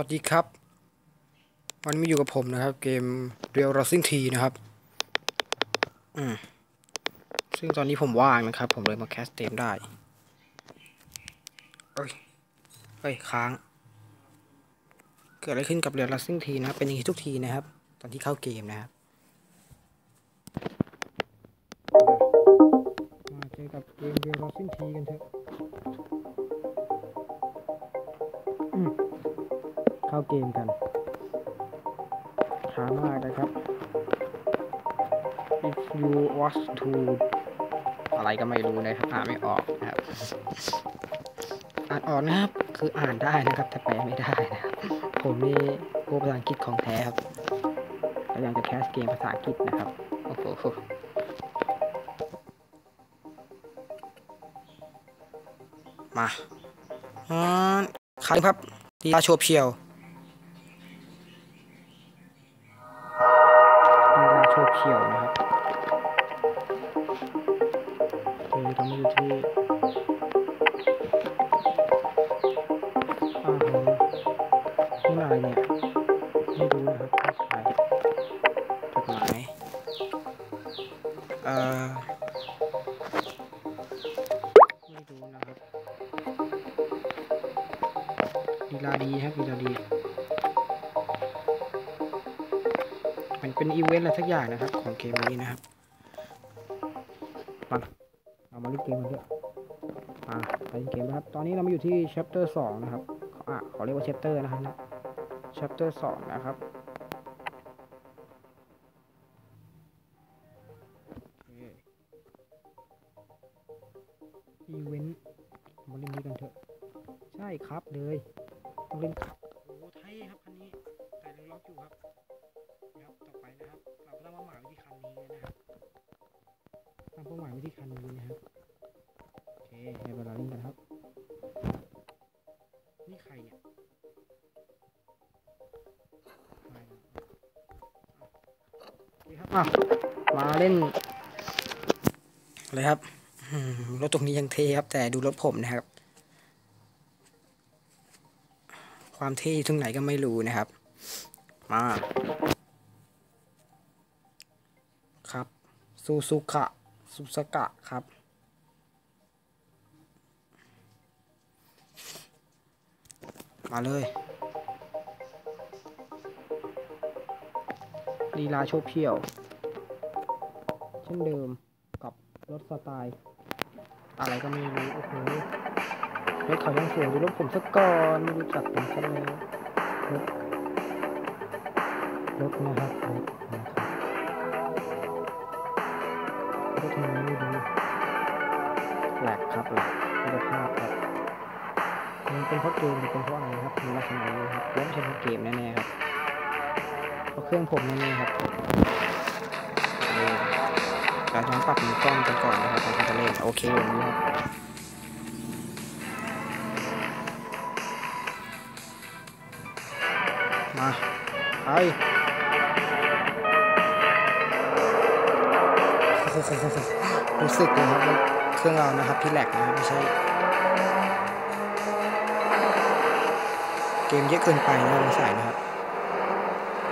วัสดีครับ วันนี้มาอยู่กับผมนะครับ เกม Real Racing T นะครับ อืมซึ่งตอนนี้ผมว่างนะครับ ผมเลยมาแคสเกมได้ เอ้ยเฮ้ย ค้าง เกิดอะไรขึ้นกับ Real Racing T นะ เป็นอย่างนี้ทุกทีนะครับ ตอนที่เข้าเกมนะครับมาเจอกับเกม Real Racing T กันเถอะ เข้าเกมกันช้ามากนะครับ if you want to อะไรก็ไม่รู้นะครับ อ่านไม่ออกนะครับ อ่านออกนะครับ คืออ่านได้นะครับ แต่แปลไม่ได้นะครับ ผมนี่พวกภาษาอังกฤษของแท้ครับพยายามจะแคสเกมภาษาอังกฤษนะครับ โอ้โหมาอ่าครั้งครับดีลาโชบเชียว ตอนนี้อยู่ที่อาวโหนี่อะไรเนี่ย ไม่รู้นะครับใครจดหมายเอ่อไม่รู้นะครับลีลาดีครับลีลาดีมันเป็นอีเวนต์อะไรสักอย่างนะครับของเกมนี้นะครับ เรามาเล่นเกมกันเถอะอ่าไปเล่นเกมนะครับ ตอนนี้เรามาอยู่ที่ chapter สองนะครับอะขอเรียกว่า chapter นะครับนะ chapter สองนะครับอีเวนต์มาเล่นนี้กันเถอะ ใช่ครับเลยต้องเล่นครับโอ้เท่ครับคันนี้ แต่ยังล็อกอยู่ครับนะครับต่อไปนะครับ เราก็ต้องมาหมายไว้ที่คันนี้นะครับตั้งเป้าหมายไว้ที่คันนี้นะครับโอเค ให้เวลาเล่นกันครับ นี่ใครเนี่ยใครนะนี่ครับอะมาเล่น เลยครับอืมรถตรงนี้ยังเท่ครับ แต่ดูรถผมนะครับ ความเท่อยู่ตรงไหนก็ไม่รู้นะครับ มา ครับซูซูกะซูซากะครับ มาเลยลีลาโชว์เพียว เช่นเดิมกับรถสไตล์ อะไรก็ไม่รู้โอ้โหรถเขายังสวยดูรถผมสักก่อนไม่รู้จักผมซะแล้วรถรถนะครับรถนะครับรถทำไมไม่รู้แหลกครับแหลกคุณภาพครับ มันเป็นเพราะเกมหรือเป็นเพราะอะไรครับมีลักษณะนี้ครับแล้วไม่ใช่เพราะเกมแน่ๆครับเพราะเครื่องผมแน่ๆครับเออเราจะปรับมุมกล้องกันก่อนนะครับก่อนที่จะเล่นโอเคอย่างนี้ครับมาไปโอ้โหรู้สึกนะครับว่าเครื่องเรานะครับที่แหลกนะครับไม่ใช่ มเยอะเกินไปนะสงสัยนะครับ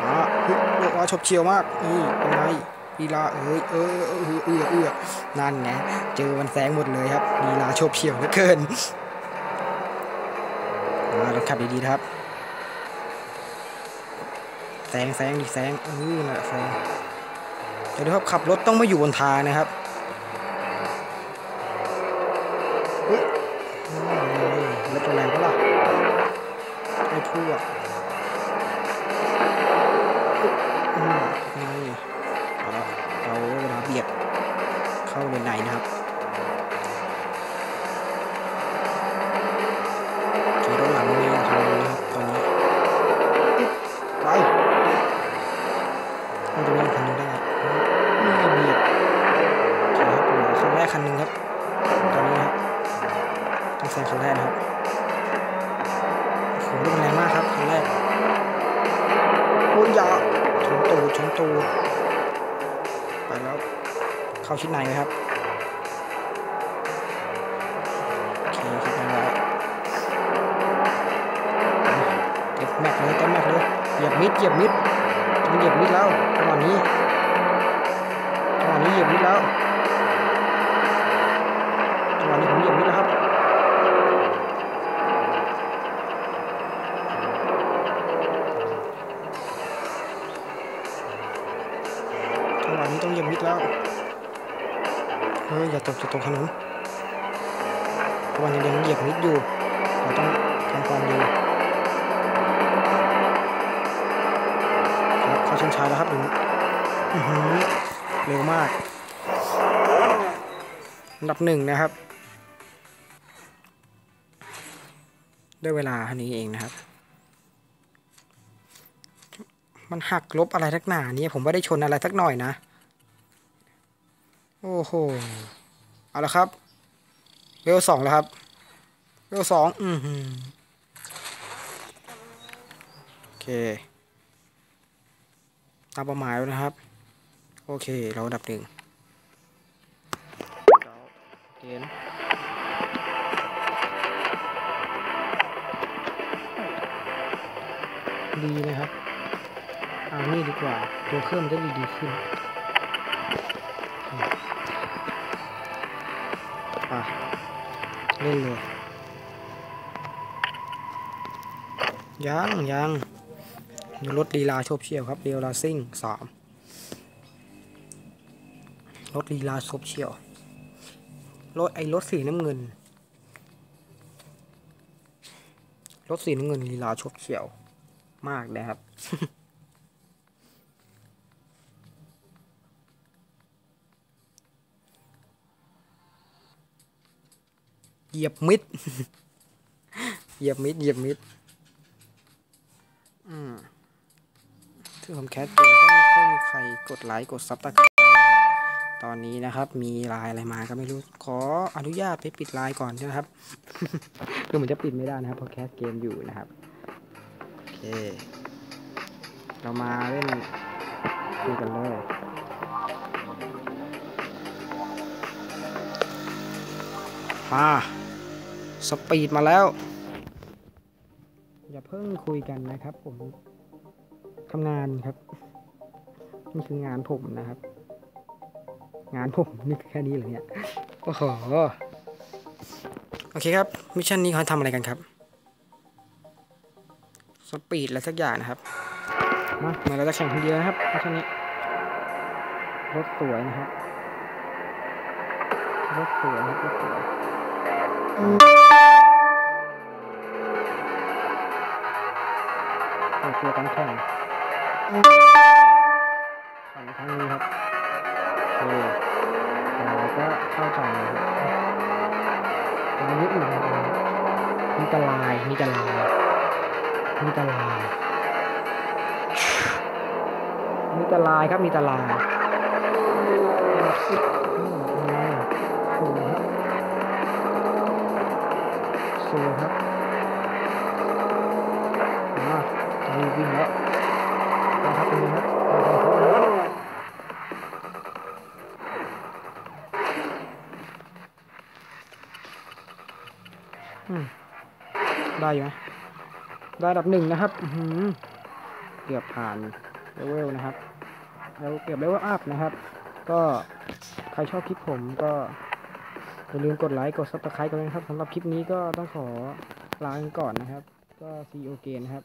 อ๋อเฮ้ยเรียกว่าชบเชียวมากนี่เป็นไงลีลาเอ้ยเออเออเออเออเอนั่นไงเจอมันแซงหมดเลยครับลีลาชบเชียวเหลือเกินมาเราขับดีๆครับแซงแซงดิแซงเออน่ะแซงเดี๋ยวดูครับขับรถต้องไม่อยู่บนทางนะครับ ไม่ทั่วอืมนี่เอาละเราเวลาเบียดเข้าเลนในนะครับเจอรถหลังมีทางนะครับตอนนี้ไปมันจะมีคันหนึงได้นี่เบียดเครับเลือคันแรกคันหนึ่งครับ ตอนนี้ครับต้องแซงคันแรกนะครับ โหรถมันแรงมากครับคนแรกโอ้ยอยาชนตูชนตูไปแล้วเข้าชิดในเลยครับโอเคครับได้แล้วเก็บแม็กเลยเหยียบมิดเหยียบมิดมันเหยียบมิดแล้วจังหวะนี้จังหวะนี้เหยียบมิดแล้ว แล้วเฮ้ยอย่าตกจะตกถนนเพราะวันนี้ยังเหยียบมิดอยู่เราต้องทำความเร็วครับเข้าเส้นชัยแล้วครับหนึ่งเร็วมากอันดับหนึ่งนะครับ ด้วยเวลาเท่านี้เองนะครับ มันหักลบอะไรทักหนาเนี่ยผมไม่ได้ชนอะไรสักหน่อยนะ โอ้โห เอาละครับเวลสองแล้วครับเวลสองอือหือโอเคตามเป้าหมายแล้วนะครับ โอเค เราอันดับหนึ่งเกณฑ์ดีนะครับ เอานี่ดีกว่า ตัวเครื่องมันจะดีดีขึ้น อะเล่นเลยยังยังรถลีลาโชบเชี่ยวครับเรียวลาซิ่งสามรถลีลาโชบเชี่ยวรถไอ้รถสีน้ำเงิน รถสีน้ำเงินลีลาโชบเชี่ยวมากนะครับ เหยียบมิด เหยียบมิด เหยียบมิด อืมซึ่ผมแคสเกมก็ไม่ค่อยมีใครกดไลค์กดซับตะไคร้ครับตอนนี้นะครับ มีไลน์อะไรมาก็ไม่รู้ ขออนุญาตไปปิดไลน์ก่อนนะครับคือเหมือนจะปิดไม่ได้นะครับเพราะแคสเกมอยู่นะครับ โอเค เรามาเล่นคุยกันเลยมา สปีดมาแล้ว อย่าเพิ่งคุยกันนะครับ ผมทำงานครับนี่คืองานผมนะครับ งานผมนี่แค่นี้เหรอเนี่ยโอ้โหโอเคครับมิชชั่นนี้เขาทำอะไรกันครับสปีดอะไรสักอย่างนะครับมาเหมือนเราจะแข่งคนเดียวนะครับมิชชั่นนี้รถสวยนะครับรถสวยครับรถสวย ตัวกันแข่งแข่งครั้งนี้ครับโอเคเราก็เข้าใจนะครับอันนี้อื่นนะครับมีตะลายมีตะลายมีตะลายมีตะลายครับมีตะลาย นี้วิ่งแล้วนะครับตรงนี้ครับเราทำเขาแล้วอืมได้อยู่ไหมได้ดับหนึ่งนะครับเกือบผ่านเลเวลนะครับแล้วเกือบเลเวลอัพนะครับ ก็ใครชอบคลิปผมก็อย่าลืมกดไลค์กดซับสไครต์กันด้วยนะครับสำหรับคลิปนี้ก็ต้องขอลาไปก่อนนะครับ ก็ see you again นะครับ